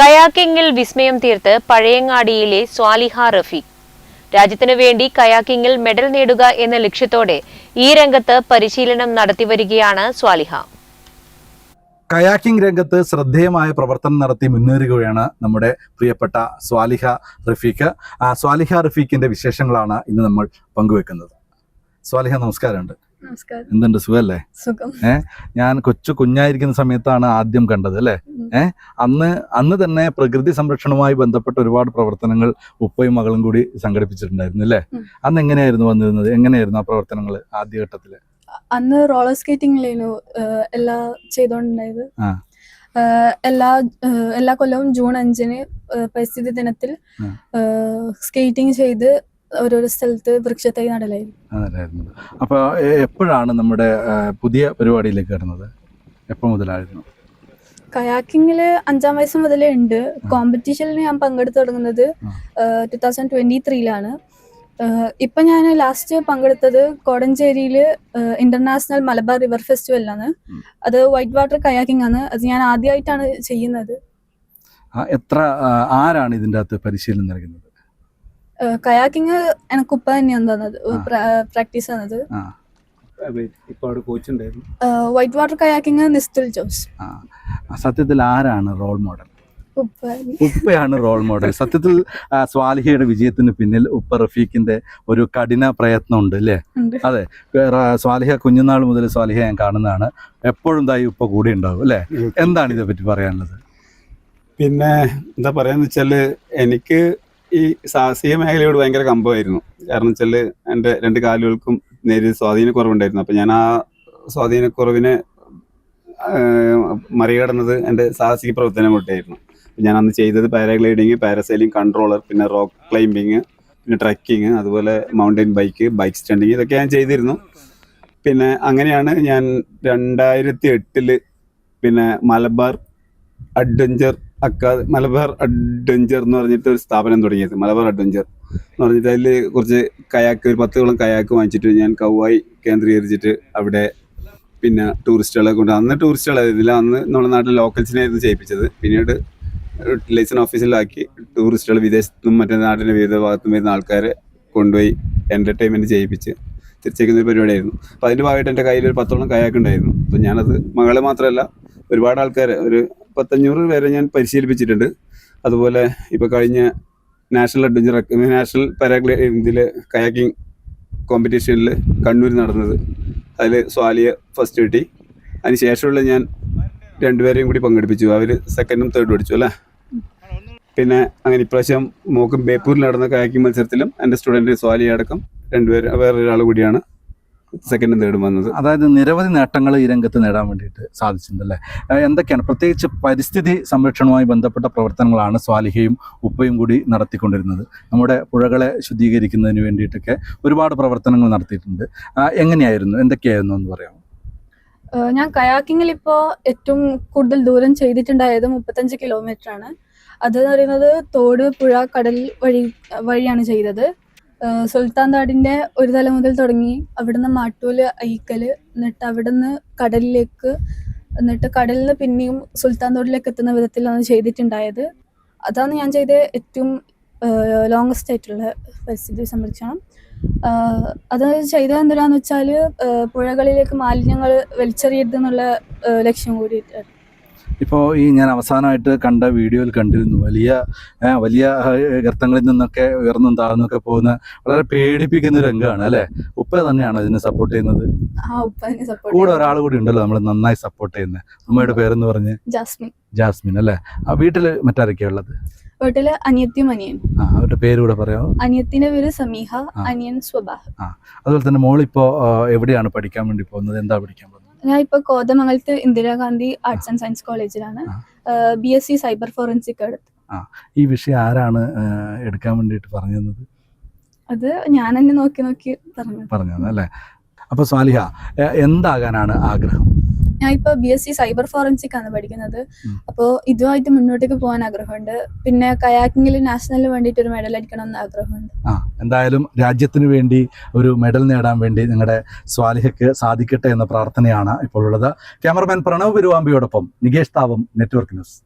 കയാക്കിങ്ങിൽ വിസ്മയം തീർത്ത് പഴയങ്ങാടിയിലെ സ്വാലിഹ റഫീഖ്. രാജ്യത്തിനു വേണ്ടി കയാക്കിങ്ങിൽ മെഡൽ നേടുക എന്ന ലക്ഷ്യത്തോടെ ഈ രംഗത്ത് പരിശീലനം നടത്തിവരികയാണ് സ്വാലിഹ. കയാക്കിംഗ് രംഗത്ത് ശ്രദ്ധേയമായ പ്രവർത്തനം നടത്തി മുന്നേറുകയാണ് നമ്മുടെ പ്രിയപ്പെട്ട സ്വാലിഹ റഫീഖ്. ആ സ്വാലിഹ റഫീഖിന്റെ വിശേഷങ്ങളാണ് ഇന്ന് നമ്മൾ പങ്കുവെക്കുന്നത്. സ്വാലിഹ നമസ്കാരമുണ്ട്. നമസ്കാരം. എന്തുണ്ട്? സുഖല്ലേ സുഖം. ഞാൻ കൊച്ചു കുഞ്ഞായിരിക്കുന്ന സമയത്താണ് ആദ്യം കണ്ടത് അല്ലേ? ഏ? അന്ന് അന്ന് തന്നെ പ്രകൃതി സംരക്ഷണവുമായി ബന്ധപ്പെട്ട ഒരുപാട് പ്രവർത്തനങ്ങൾ ഉപ്പയും മകളും കൂടി സംഘടിപ്പിച്ചിട്ടുണ്ടായിരുന്നു അല്ലേ? അന്ന് എങ്ങനെയായിരുന്നു വന്നിരുന്നത്? എങ്ങനെയായിരുന്നു ആ പ്രവർത്തനങ്ങൾ ആദ്യഘട്ടത്തിൽ? അന്ന് റോളർ സ്കേറ്റിംഗിലായിരുന്നു എല്ലാ ചെയ്തോണ്ടായത്. ഏഹ് എല്ലാ എല്ലാ കൊല്ലവും ജൂൺ അഞ്ചിന് ഏഹ് പരിസ്ഥിതി ദിനത്തിൽ സ്കേറ്റിംഗ് ചെയ്ത് ഓരോരോ സ്ഥലത്ത് വൃക്ഷത്തൈ നടലായിരുന്നു. അപ്പൊ അപ്പോൾ എപ്പോഴാണ് നമ്മുടെ പുതിയ പരിപാടിയിലേക്ക് കടന്നത്? എപ്പോൾ മുതലായിരുന്നു? കയാക്കിങ്ങിൽ അഞ്ചാം വയസ്സ് മുതലേ ഉണ്ട്. കോമ്പറ്റീഷനിൽ ഞാൻ പങ്കെടുത്തു തുടങ്ങുന്നത്. ടു തൗസൻഡ് ട്വന്റി ത്രീയിലാണ് ഇപ്പൊ ഞാൻ ലാസ്റ്റ് പങ്കെടുത്തത് കോടഞ്ചേരിയിൽ ഇന്റർനാഷണൽ മലബാർ റിവർ ഫെസ്റ്റിവലിലാണ് അത് വൈറ്റ് വാട്ടർ കയാക്കിംഗ് ആണ്. അത് ഞാൻ ആദ്യമായിട്ടാണ് ചെയ്യുന്നത്. എത്ര ആരാണ് ഇതിന്റെ അകത്ത് പരിശീലനം നൽകുന്നത്? കയാക്കിങ് എനിക്ക് ഉപ്പ തന്നെയാണ് തന്നത്. പ്രാക്ടീസ് തന്നത്. ആ ഇപ്പൊ അവിടെ കോച്ച് ഉണ്ടായിരുന്നു white water kayaking Nisthul Jose. ആ സത്യത്തിൽ ആരാണ് റോൾ മോഡൽ ഉപ്പയാണ് റോൾ മോഡൽ സത്യത്തിൽ സ്വാലിഹയുടെ വിജയത്തിന് പിന്നിൽ ഉപ്പ റഫീഖിന്റെ ഒരു കഠിന പ്രയത്നമുണ്ട് അല്ലേ? അതെ. സ്വാലിഹ കുഞ്ഞുനാൾ മുതൽ സ്വാലിഹ ഞാൻ കാണുന്നതാണ്. എപ്പോഴും തായി ഉപ്പ കൂടെ ഉണ്ടാവും അല്ലേ? എന്താണ് ഇതേ പറ്റി പറയാനുള്ളത്? പിന്നെ എന്താ പറയാന്ന് വെച്ചാൽ എനിക്ക് ഈ സാഹസിക മേഖലയോട് ഭയങ്കര കമ്പമായിരുന്നു. കാരണം വെച്ചാൽ എന്റെ രണ്ട് കാലുകൾക്കും നേരിയ സ്വാധീനക്കുറവുണ്ടായിരുന്നു അപ്പൊ ഞാൻ ആ സ്വാധീനക്കുറവിനെ കുറവിനെ മറികടന്നത് എന്റെ സാഹസിക പ്രവർത്തനം കൊണ്ടായിരുന്നു ഞാൻ അന്ന് ചെയ്തത് പാരാഗ്ലൈഡിങ് പാരസൈലിംഗ് കൺട്രോളർ പിന്നെ റോക്ക് ക്ലൈംബിങ് പിന്നെ ട്രക്കിങ് അതുപോലെ മൗണ്ടൻ ബൈക്ക് ബൈക്ക് സ്റ്റണ്ടിങ് ഇതൊക്കെ ഞാൻ ചെയ്തിരുന്നു. പിന്നെ അങ്ങനെയാണ് ഞാൻ രണ്ടായിരത്തി എട്ടിൽ പിന്നെ മലബാർ അഡ്വഞ്ചർ അക്കാദ മലബാർ അഡ്വഞ്ചർ എന്ന് പറഞ്ഞിട്ട് ഒരു സ്ഥാപനം തുടങ്ങിയത്. മലബാർ അഡ്വഞ്ചർ. എന്ന് പറഞ്ഞിട്ട് അതിൽ കുറച്ച് കയാക്ക് ഒരു പത്തോളം കയാക്ക് വാങ്ങിച്ചിട്ട് ഞാൻ കൗവായി കേന്ദ്രീകരിച്ചിട്ട് അവിടെ പിന്നെ ടൂറിസ്റ്റുകളെ കൊണ്ട് അന്ന് ടൂറിസ്റ്റുകളായിരുന്നില്ല അന്ന് നമ്മുടെ നാട്ടിൽ ലോക്കൽസിനായിരുന്നു ചെയ്യിപ്പിച്ചത്. പിന്നീട് ലൈസൺ ഓഫീസിലാക്കി ടൂറിസ്റ്റുകൾ വിദേശത്തും മറ്റേ നാട്ടിന്റെ വിവിധ ഭാഗത്തും വരുന്ന ആൾക്കാരെ കൊണ്ടുപോയി എന്റർടൈൻമെന്റ് ചെയ്യിപ്പിച്ച് തിരിച്ചേക്കുന്ന ഒരു പരിപാടിയായിരുന്നു. അപ്പോൾ അതിന്റെ ഭാഗമായിട്ട് എന്റെ കയ്യിൽ ഒരു പത്തോളം കയാക്ക് ഉണ്ടായിരുന്നു. അപ്പോൾ ഞാനത് മകളെ മാത്രമല്ല ഒരുപാട് ആൾക്കാരെ ഒരു പത്തഞ്ഞൂറ് പേരെ ഞാൻ പരിശീലിപ്പിച്ചിട്ടുണ്ട്. അതുപോലെ ഇപ്പോൾ കഴിഞ്ഞ നാഷണൽ അഡ്വഞ്ചർ നാഷണൽ പാരാഗ്ലൈ ഇതിൽ കയാക്കിംഗ് കോമ്പറ്റീഷനിൽ കണ്ണൂർ നടന്നത്. അതിൽ സ്വാലിയ ഫസ്റ്റ് കിട്ടി. അതിന് ശേഷമുള്ള ഞാൻ രണ്ടുപേരെയും കൂടി പങ്കെടുപ്പിച്ചു. അവർ സെക്കൻഡും തേർഡും അടിച്ചു അല്ലേ? പിന്നെ അങ്ങനെ ഇപ്രാവശ്യം മോക്കും ബേപ്പൂരിൽ നടന്ന കയാക്കിംഗ് മത്സരത്തിലും എന്റെ സ്റ്റുഡന്റ് സ്വാലിയ അടക്കം രണ്ടുപേരും വേറൊരാൾ കൂടിയാണ്. സെക്കൻഡും തേർഡും വന്നത്. അതായത് നിരവധി നേട്ടങ്ങൾ ഈ രംഗത്ത് നേടാൻ വേണ്ടിയിട്ട് സാധിച്ചിട്ടുണ്ടല്ലേ? എന്തൊക്കെയാണ്? പ്രത്യേകിച്ച് പരിസ്ഥിതി സംരക്ഷണവുമായി ബന്ധപ്പെട്ട പ്രവർത്തനങ്ങളാണ് സ്വാലിഹയും ഉപ്പയും കൂടി നടത്തിക്കൊണ്ടിരുന്നത്. നമ്മുടെ പുഴകളെ ശുദ്ധീകരിക്കുന്നതിന് വേണ്ടിയിട്ടൊക്കെ ഒരുപാട് പ്രവർത്തനങ്ങൾ നടത്തിയിട്ടുണ്ട്. എങ്ങനെയായിരുന്നു? എന്തൊക്കെയായിരുന്നു എന്ന് പറയാമോ? ഞാൻ കയാക്കിങ്ങിൽ ഇപ്പോൾ ഏറ്റവും കൂടുതൽ ദൂരം ചെയ്തിട്ടുണ്ടായത് മുപ്പത്തഞ്ച് കിലോമീറ്റർ ആണ്. അത് എന്ന് പറയുന്നത് തോട് പുഴ കടൽ വഴി വഴിയാണ് ചെയ്തത്. സുൽത്താൻ താടിന്റെ ഒരു തല മുതൽ തുടങ്ങി അവിടുന്ന് മാട്ടൂൽ അയിക്കൽ എന്നിട്ട് അവിടുന്ന് കടലിലേക്ക് എന്നിട്ട് കടലിൽ പിന്നെയും സുൽത്താൻ തോടിലേക്ക് എത്തുന്ന വിധത്തിലാണ് ചെയ്തിട്ടുണ്ടായത്. അതാണ് ഞാൻ ചെയ്ത ഏറ്റവും ലോങ്സ്റ്റ് ആയിട്ടുള്ള പരിസ്ഥിതി സംരക്ഷണം. അത് ചെയ്ത എന്തിനാന്ന് വെച്ചാൽ പുഴകളിലേക്ക് മാലിന്യങ്ങൾ വലിച്ചെറിയരുതെന്നുള്ള ലക്ഷ്യം കൂടിയിട്ട് ഇപ്പോൾ ഈ ഞാൻ അവസാനമായിട്ട് കണ്ട വീഡിയോയിൽ കണ്ടിരുന്നു വലിയ വലിയ ഗർത്തങ്ങളിൽ നിന്നൊക്കെ ഉയർന്നും താഴ്ന്നൊക്കെ പോകുന്ന വളരെ പേടിപ്പിക്കുന്ന ഒരു രംഗമാണ് അല്ലേ? ഉപ്പ തന്നെയാണ് ഇതിനെ സപ്പോർട്ട് ചെയ്യുന്നത്? കൂടെ ഒരാൾ കൂടി ഉണ്ടല്ലോ നമ്മൾ നന്നായി സപ്പോർട്ട് ചെയ്യുന്നത് അമ്മയുടെ പേരെന്ന് പറഞ്ഞ്? ജാസ്മിൻ. ജാസ്മിൻ അല്ലേ? ആ വീട്ടിൽ മറ്റാരൊക്കെയാ ഉള്ളത്? വീട്ടിൽ അനിയത്തിയും അനിയൻ ആ അവരുടെ പേര് കൂടെ പറയാമോ? അനിയത്തിന്റെ പേര് സമീഹ. അനിയൻ സ്വബാഹ്. അതുപോലെ തന്നെ മോളിപ്പോ എവിടെയാണ് പഠിക്കാൻ വേണ്ടി പോകുന്നത്? എന്താ പഠിക്കാൻ ഞാൻ ഇപ്പൊ കോതമംഗലത്ത് ഇന്ദിരാഗാന്ധി ആർട്സ് ആൻഡ് സയൻസ് കോളേജിലാണ്. B S C cyber forensic എടുത്ത് ഈ വിഷയം ആരാണ് എടുക്കാൻ വേണ്ടിട്ട് പറഞ്ഞു തന്നത് അത് ഞാൻ തന്നെ നോക്കി നോക്കി പറഞ്ഞു പറഞ്ഞു അല്ലേ? അപ്പൊ സാലിഹ എന്താകാനാണ് ആഗ്രഹം? ഞാൻ ഇപ്പൊ B S C cyber forensic ആണ് പഠിക്കുന്നത്. അപ്പോൾ ഇതുമായിട്ട് മുന്നോട്ടേക്ക് പോകാൻ ആഗ്രഹമുണ്ട്. പിന്നെ കയാക്കിങ്ങിൽ നാഷണലിന് വേണ്ടിട്ട് ഒരു മെഡൽ അടിക്കണം എന്ന് ആഗ്രഹമുണ്ട്. ആ എന്തായാലും രാജ്യത്തിന് വേണ്ടി ഒരു മെഡൽ നേടാൻ വേണ്ടി നിങ്ങളുടെ സ്വാലിഹയ്ക്ക് സാധിക്കട്ടെ എന്ന പ്രാർത്ഥനയാണ് ഇപ്പോൾ ഉള്ളത് ക്യാമറമാൻ പ്രണവ് പെരുവാമ്പിയോടൊപ്പം നികേഷ് താവം നെറ്റ്വർക്ക് ന്യൂസ്.